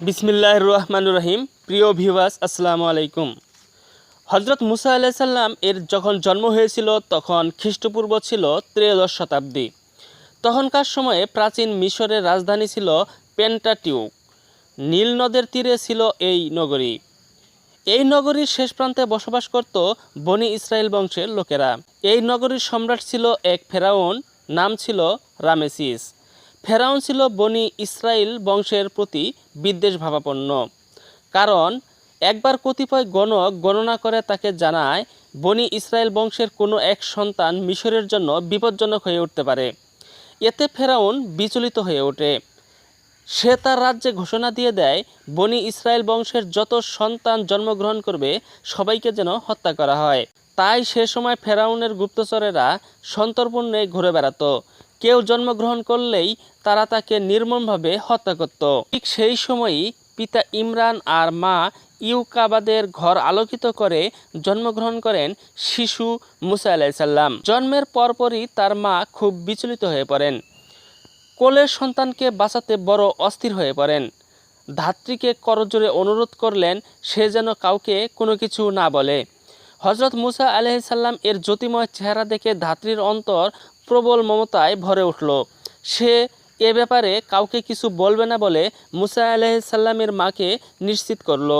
বিসমিল্লাহ রহমান রহিম প্রিয় ভিভাস আসসালামু আলাইকুম। হজরত মুসা আলাইসাল্লাম এর যখন জন্ম হয়েছিল, তখন খ্রিস্টপূর্ব ছিল ত্রয়োদশ শতাব্দী। তখনকার সময়ে প্রাচীন মিশরের রাজধানী ছিল পেন্টাটিউক। নীল নদের তীরে ছিল এই নগরী। এই নগরীর শেষ প্রান্তে বসবাস করত বনি ইসরায়েল বংশের লোকেরা। এই নগরীর সম্রাট ছিল এক ফেরাউন, নাম ছিল রামেসিস। ফেরাউন ছিল বনি ইসরায়েল বংশের প্রতি বিদ্বেষ ভাবাপন্ন। কারণ, একবার কতিপয় গণক গণনা করে তাকে জানায়, বনি ইসরায়েল বংশের কোনো এক সন্তান মিশরের জন্য বিপজ্জনক হয়ে উঠতে পারে। এতে ফেরাউন বিচলিত হয়ে ওঠে। সে তার রাজ্যে ঘোষণা দিয়ে দেয়, বনি ইসরায়েল বংশের যত সন্তান জন্মগ্রহণ করবে, সবাইকে যেন হত্যা করা হয়। তাই সে সময় ফেরাউনের গুপ্তচরেরা সন্তর্পণে ঘুরে বেড়াতো। কেউ জন্মগ্রহণ করলেই তারা তাকে নির্মমভাবে হত্যা করত। ঠিক সেই সময়ই পিতা ইমরান আর মা ইউকাবাদের ঘর আলোকিত করে জন্মগ্রহণ করেন শিশু মুসা আলাইসাল্লাম জন্মের পরপরই তার মা খুব বিচলিত হয়ে পড়েন। কোলের সন্তানকে বাঁচাতে বড় অস্থির হয়ে পড়েন। ধাত্রীকে করজোরে অনুরোধ করলেন, সে যেন কাউকে কোনো কিছু না বলে। হজরত মুসা আলহিসাল্লাম এর জ্যোতিময় চেহারা দেখে ধাত্রীর অন্তর প্রবল মমতায় ভরে উঠল। সে এ ব্যাপারে কাউকে কিছু বলবে না বলে মুসা আলাইসাল্লামের মাকে নিশ্চিত করল।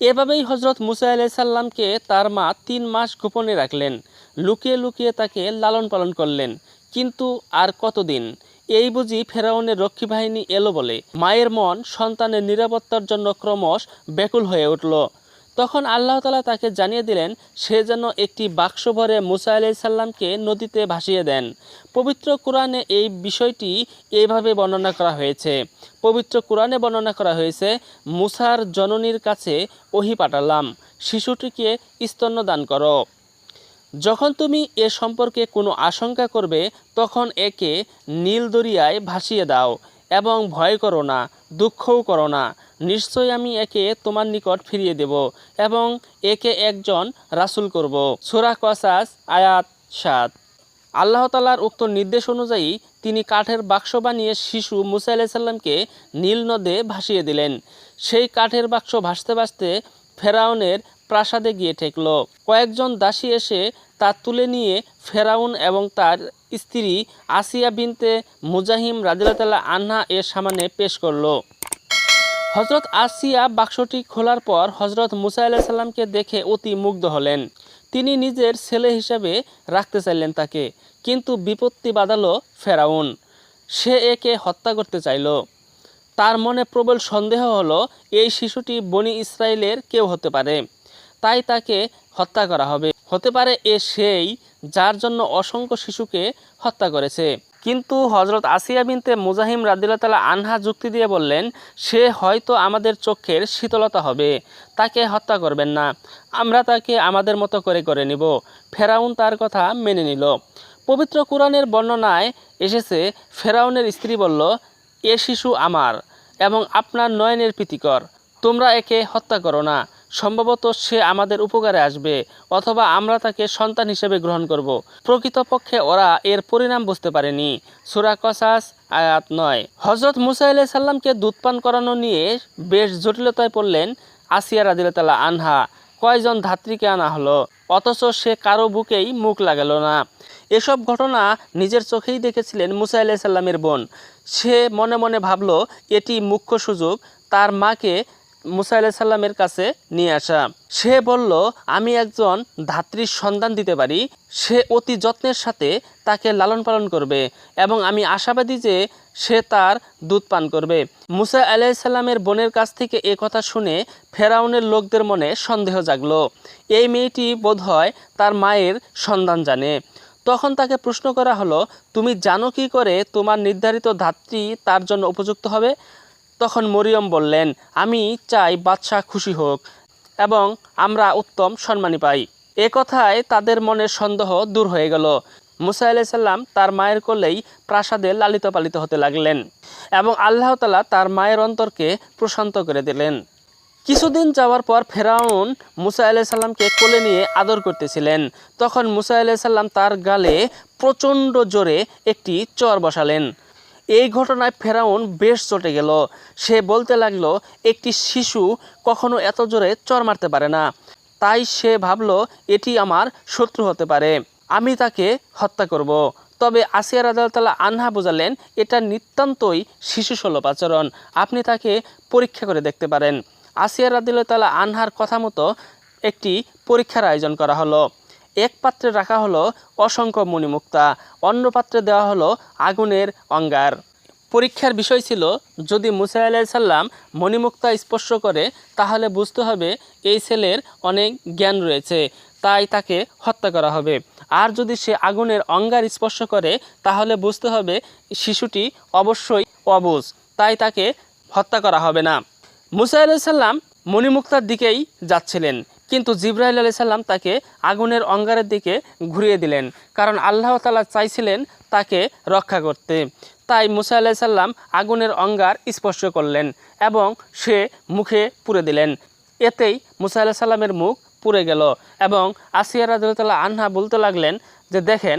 এভাবেই হজরত মুসা আলাইসাল্লামকে তার মা তিন মাস গোপনে রাখলেন। লুকিয়ে লুকিয়ে তাকে লালন পালন করলেন। কিন্তু আর কতদিন? এই বুঝি ফেরাউনের রক্ষী বাহিনী এলো বলে। মায়ের মন সন্তানের নিরাপত্তার জন্য ক্রমশ ব্যাকুল হয়ে উঠল। তখন আল্লাহ তালা তাকে জানিয়ে দিলেন, সে যেন একটি বাক্স ভরে মুসা আলাইসাল্লামকে নদীতে ভাসিয়ে দেন। পবিত্র কোরআনে এই বিষয়টি এইভাবে বর্ণনা করা হয়েছে। পবিত্র কোরআনে বর্ণনা করা হয়েছে, মুসার জননীর কাছে ওহি পাঠালাম, শিশুটিকে স্তন্য দান করো। যখন তুমি এ সম্পর্কে কোনো আশঙ্কা করবে, তখন একে নীল দরিয়ায় ভাসিয়ে দাও এবং ভয় করো না, দুঃখও করো না। নিশ্চয় আমি একে তোমার নিকট ফিরিয়ে দেব এবং একে একজন রাসূল করব। সুরা কসাস, আয়াত সাত। আল্লাহ তালার উক্ত নির্দেশ অনুযায়ী তিনি কাঠের বাক্স বানিয়ে শিশু মুসা আলাইসাল্লামকে নীল নদে ভাসিয়ে দিলেন। সেই কাঠের বাক্স ভাসতে ভাসতে ফেরাউনের প্রাসাদে গিয়ে ঠেকল। কয়েকজন দাসী এসে তা তুলে নিয়ে ফেরাউন এবং তার স্ত্রী আসিয়া বিনতে মুজাহিম রাজিল্লাহ আন্না এর সামনে পেশ করল। হজরত আসিয়া বাক্সটি খোলার পর হজরত মুসা আলাহিসাল্লামকে দেখে অতি মুগ্ধ হলেন। তিনি নিজের ছেলে হিসাবে রাখতে চাইলেন তাকে, কিন্তু বিপত্তি বাঁধালো ফেরাউন। সে একে হত্যা করতে চাইল। তার মনে প্রবল সন্দেহ হলো, এই শিশুটি বনি ইসরায়েলের কেউ হতে পারে। তাই তাকে হত্যা করা হবে। হতে পারে এ সেই যার জন্য অসংখ্য শিশুকে হত্যা করেছে। কিন্তু হজরত আসিয়া বিনতে মুজাহিম রাদিল্লা তালা আনহা যুক্তি দিয়ে বললেন, সে হয়তো আমাদের চোখের শীতলতা হবে, তাকে হত্যা করবেন না। আমরা তাকে আমাদের মতো করে করে নিব। ফেরাউন তার কথা মেনে নিল। পবিত্র কোরআনের বর্ণনায় এসেছে, ফেরাউনের স্ত্রী বলল, এ শিশু আমার এবং আপনার নয়নের প্রীতিকর, তোমরা একে হত্যা করো না। সম্ভবত সে আমাদের উপকারে আসবে, অথবা আমরা তাকে সন্তান হিসেবে গ্রহণ করব। প্রকৃতপক্ষে ওরা এর পরিণাম বুঝতে পারেনি। সুরা কসাস, আয়াত নয়। হজরত মুসা আলাহ সাল্লামকে দুধপান করানো নিয়ে বেশ জটিলতায় পড়লেন আসিয়া রাদিল্লা আনহা। কয়জন ধাত্রীকে আনা হলো? অথচ সে কারও বুকেই মুখ লাগালো না। এসব ঘটনা নিজের চোখেই দেখেছিলেন মুসা আলাহ সাল্লামের বোন। সে মনে মনে ভাবল, এটি মুখ্য সুযোগ। তার মাকে মুসা আলাহ সাল্লামের কাছে নিয়ে আসা। সে বলল, আমি একজন ধাত্রীর সন্ধান দিতে পারি। সে অতি যত্নের সাথে তাকে লালন পালন করবে এবং আমি আশাবাদী যে সে তার দুধ পান করবে। মুসা আলাইসাল্লামের বোনের কাছ থেকে এ কথা শুনে ফেরাউনের লোকদের মনে সন্দেহ জাগলো। এই মেয়েটি বোধহয় তার মায়ের সন্ধান জানে। তখন তাকে প্রশ্ন করা হলো, তুমি জানো কি করে তোমার নির্ধারিত ধাত্রী তার জন্য উপযুক্ত হবে? তখন মরিয়ম বললেন, আমি চাই বাদশাহ খুশি হোক এবং আমরা উত্তম সম্মানী পাই। এ কথায় তাদের মনের সন্দেহ দূর হয়ে গেল। মুসা আলাইসাল্লাম তার মায়ের কোলেই প্রাসাদে লালিত পালিত হতে লাগলেন এবং আল্লাহ তালা তার মায়ের অন্তরকে প্রশান্ত করে দিলেন। কিছুদিন যাওয়ার পর ফেরাউন মুসা আলাইসাল্লামকে কোলে নিয়ে আদর করতেছিলেন। তখন মুসা আলাইসাল্লাম তার গালে প্রচণ্ড জোরে একটি চর বসালেন। এই ঘটনায় ফেরাউন বেশ চটে গেল। সে বলতে লাগল, একটি শিশু কখনো এত জোরে চর মারতে পারে না। তাই সে ভাবল, এটি আমার শত্রু হতে পারে। আমি তাকে হত্যা করব। তবে আসিয়া রাজাতালা আনহা বোঝালেন, এটা নিতান্তই শিশু সুলভ আচরণ। আপনি তাকে পরীক্ষা করে দেখতে পারেন। আসিয়া রাদিল্লাহ আনহার কথা মতো একটি পরীক্ষার আয়োজন করা হলো। এক পাত্রে রাখা হলো অসংখ্য মণিমুক্তা, অন্য পাত্রে দেওয়া হলো আগুনের অঙ্গার। পরীক্ষার বিষয় ছিল, যদি মুসা আলাইসাল্লাম মণিমুক্তা স্পর্শ করে, তাহলে বুঝতে হবে এই ছেলের অনেক জ্ঞান রয়েছে, তাই তাকে হত্যা করা হবে। আর যদি সে আগুনের অঙ্গার স্পর্শ করে, তাহলে বুঝতে হবে শিশুটি অবশ্যই অবুজ, তাই তাকে হত্যা করা হবে না। মুসা আলাইসাল্লাম মণিমুক্তার দিকেই যাচ্ছিলেন। কিন্তু জিব্রাইল আলি সাল্লাম তাকে আগুনের অঙ্গারের দিকে ঘুরিয়ে দিলেন। কারণ আল্লাহ তালা চাইছিলেন তাকে রক্ষা করতে। তাই মুসা আলাহি সাল্লাম আগুনের অঙ্গার স্পর্শ করলেন এবং সে মুখে পুরে দিলেন। এতেই মুসা আলাহি সাল্লামের মুখ পুড়ে গেল এবং আসিয়া রাজতাল্লাহ আনহা বলতে লাগলেন যে, দেখেন,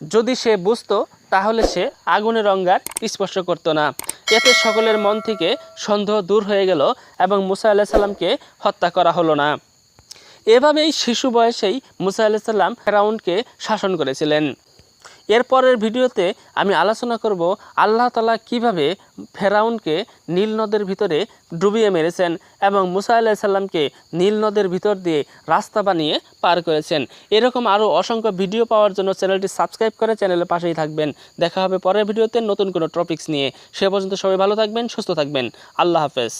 যদি সে বুঝতো, তাহলে সে আগুনের অঙ্গার স্পর্শ করতো না। এতে সকলের মন থেকে সন্দেহ দূর হয়ে গেল এবং মুসা আলাহ সাল্লামকে হত্যা করা হলো না। এভাবেই শিশু বয়সেই মুসা আলাহিসাল্লাম ফেরাউনকে শাসন করেছিলেন। এরপরের ভিডিওতে আমি আলোচনা করব আল্লাহ তালা কীভাবে ফেরাউনকে নীল নদের ভিতরে ডুবিয়ে মেরেছেন এবং মুসা আল্লাহ সাল্লামকে নীল নদের ভিতর দিয়ে রাস্তা বানিয়ে পার করেছেন। এরকম আরও অসংখ্য ভিডিও পাওয়ার জন্য চ্যানেলটি সাবস্ক্রাইব করে চ্যানেলের পাশেই থাকবেন। দেখা হবে পরের ভিডিওতে নতুন কোনো টপিকস নিয়ে। সে পর্যন্ত সবাই ভালো থাকবেন, সুস্থ থাকবেন। আল্লাহ হাফেজ।